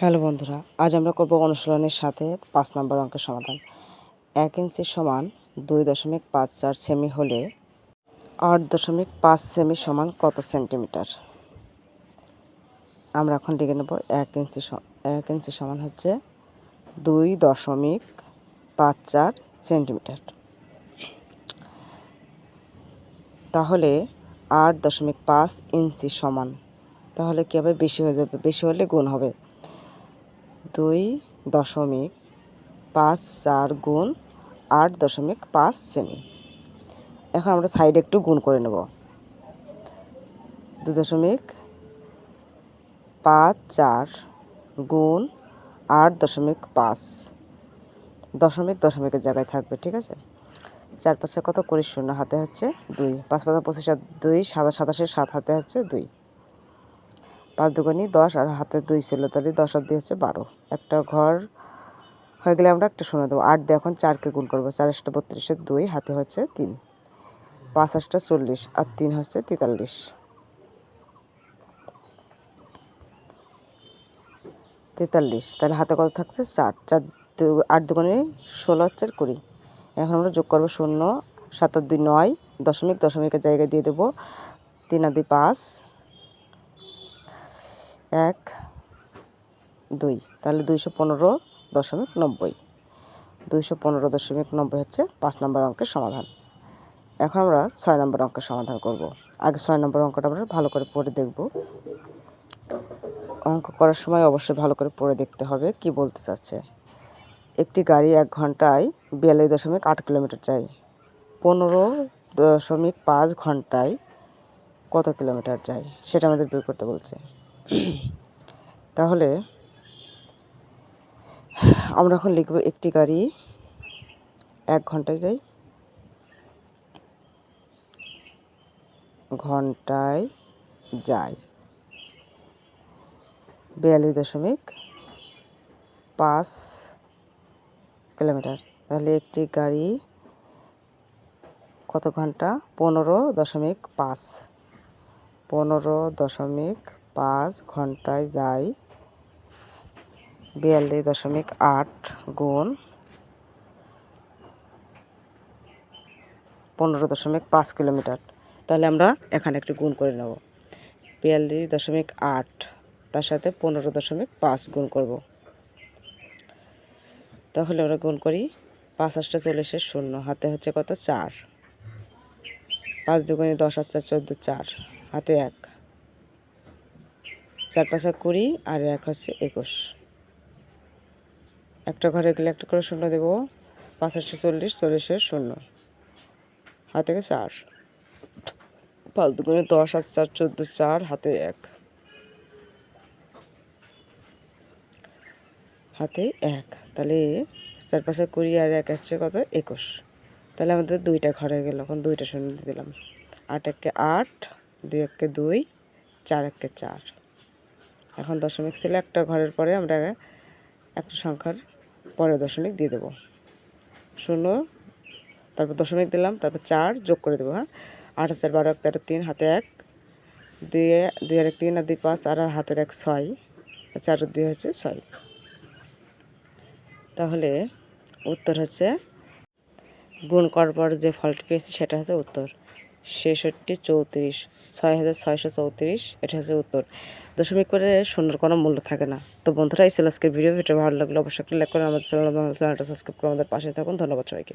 Hello বন্ধুরা, আজ আমরা করব অনুশীলনের সাথে পাঁচ নম্বর অঙ্কের সমাধান। এক ইঞ্চি সমান দুই দশমিক পাঁচ চার সেমি হলে আট দশমিক পাঁচ সেমি সমান কত সেন্টিমিটার? আমরা এখন লিখে নেব এক ইঞ্চি এক ইঞ্চি সমান হচ্ছে দুই দশমিক পাঁচ চার সেন্টিমিটার। তাহলে আট দশমিক পাঁচ ইঞ্চি সমান, তাহলে কী হবে? বেশি হয়ে যাবে, বেশি হলে গুণ হবে। দুই দশমিক পাঁচ চার গুণ আট দশমিক পাঁচ সেমি। এখন আমরা সাইডে একটু গুণ করে নেব। দুই দশমিক পাঁচ চার গুণ আট দশমিক পাঁচ। দশমিক দশমিকের জায়গায় থাকবে, ঠিক আছে? চার পাঁচে কত? কুড়ি শূন্য হাতে হচ্ছে দুই। পাঁচ পাঁচ পঁচিশ দুই, সাদা সাতাশের সাত হাতে হচ্ছে দুই। পাঁচ দুগুনি দশ আর হাতে দুই ছিল, তাহলে দশ আর দুই হচ্ছে বারো। একটা ঘর হয়ে গেলে আমরা একটা শূন্য দেবো। আট দিয়ে এখন চারকে গুণ করব, চার আটটা বত্রিশের দুই, হাতে হচ্ছে তিন। পাঁচ আটটা চল্লিশ, আর তিন হচ্ছে তেতাল্লিশ। তেতাল্লিশ, তাহলে হাতে কত থাকছে? চার। চার দু- আট দুগুণে ষোলো হচ্ছে কুড়ি। এখন আমরা যোগ করব শূন্য, সাত দুই নয়, দশমিক, দশমিকের জায়গায় দিয়ে দেবো। তিন আর দুই পাঁচ এক, দুই। তাহলে দুইশো পনেরো দশমিক নব্বই। দুইশো পনেরো দশমিক নব্বই হচ্ছে পাঁচ নম্বর অঙ্কের সমাধান। এখন আমরা ছয় নম্বর অঙ্কের সমাধান করব। আগে ছয় নম্বর অঙ্কটা আমরা ভালো করে পড়ে দেখব। অঙ্ক করার সময় অবশ্যই ভালো করে পড়ে দেখতে হবে কি বলতে চাচ্ছে। একটি গাড়ি এক ঘন্টায় বিয়াল্লিশ দশমিক আট কিলোমিটার যায়। পনেরো দশমিক পাঁচ ঘন্টায় কত কিলোমিটার যায়? সেটা আমাদের বের করতে বলছে। তাহলে আমরা এখন লিখব একটি গাড়ি। এক ঘন্টায় যায় ঘন্টায় যায় বিয়াল্লিশ দশমিক পাঁচ কিলোমিটার। তাহলে একটি গাড়ি কত ঘণ্টা? পনেরো দশমিক পাঁচ। পনেরো দশমিক পাঁচ ঘন্টায় যায় বিয়াল্লিশ দশমিক আট গুণ পনেরো দশমিক পাঁচ কিলোমিটার। তাহলে আমরা এখানে একটু গুণ করে নেব। বিয়াল্লিশ দশমিক আট, তার সাথে পনেরো দশমিক পাঁচ গুণ করব। তাহলে আমরা গুণ করি পাঁচ আটটা চল্লিশের শূন্য, হাতে হচ্ছে কত? চার। পাঁচ দুগুণে দশ চার চোদ্দ, চার। হাতে এক। চার পাঁচ পাঁচা কুড়ি আর এক হচ্ছে একুশ। একটা ঘরে গেলে একটা করে শূন্য দেবো। পাঁচ আটটা চল্লিশ চল্লিশের শূন্য। হাতে গেছে চার ফালতু করে দশ আর চার, চোদ্দ, চার, হাতে এক। হাতে এক। তাহলে চার পাঁচ পাঁচে কুড়ি আর এক আসছে কত? একুশ। তাহলে আমাদের দুইটা ঘরে গেল, এখন দুইটা শূন্য দিলাম। আট একে আট, দুই একে দুই, চার একে চার। এখন দশমিক ছিল একটা ঘরের পরে আমরা একটা সংখ্যার পরে দশমিক দিয়ে দেবো। শূন্য, তারপর দশমিক দিলাম, তারপর চার যোগ করে দেবো হ্যাঁ? আট হাজার বারো, এক, তেরো, তিন, হাতে এক, দুই দুই আর এক, তিন, আর দুই, পাঁচ, আর আর হাতের এক, ছয় চার, দুই হচ্ছে ছয়। তাহলে উত্তর হচ্ছে গুণ করার পর যে ফলটি পেয়েছি সেটা হচ্ছে উত্তর। ছেষট্টি, চৌত্রিশ ছয় হাজার ছয়শো চৌত্রিশ, এটা হচ্ছে উত্তর। দশমিক করে শূন্যর কোনো মূল্য থাকে না। তো বন্ধুরা, এই ছিল আজকের ভিডিও ভিডিও ভালো লাগলে অবশ্যই লাইক করে আমাদের চ্যানেল চ্যানেলটা সাবস্ক্রাইব করে আমাদের পাশে থাকুন। ধন্যবাদ সবাইকে।